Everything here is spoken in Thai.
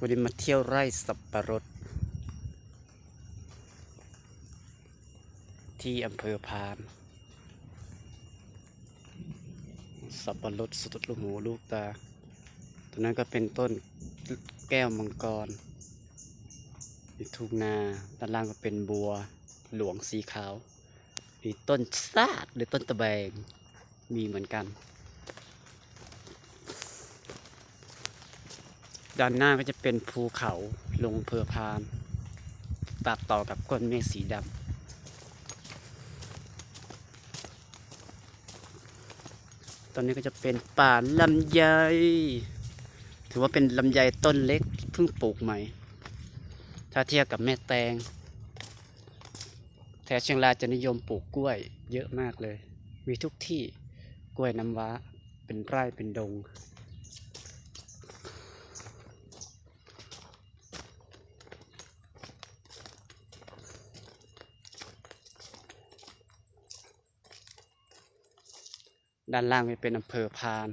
วันนี้มาเที่ยวไร่สับปะรด ที่อำเภอพาน สับปะรดสุดลูกหูลูกตาตรงนั้นก็เป็นต้นแก้วมังกรมีทุ่งนาด้านล่างก็เป็นบัวหลวงสีขาว มีต้นซาดหรือต้นตะแบงมีเหมือนกัน ด้านหน้าก็จะเป็นภูเขาลงเพอพาน ตัดต่อกับก้อนเมฆสีดำตอนนี้ก็จะเป็นป่าลำไย ถือว่าเป็นลำไยต้นเล็กเพิ่งปลูกใหม่ ถ้าเทียบกับแม่แตง แถวเชียงรายจะนิยมปลูกกล้วยเยอะมากเลย มีทุกที่กล้วยน้ำว้า เป็นไร่เป็นดง ด้านล่างจะเป็นอำเภอพาน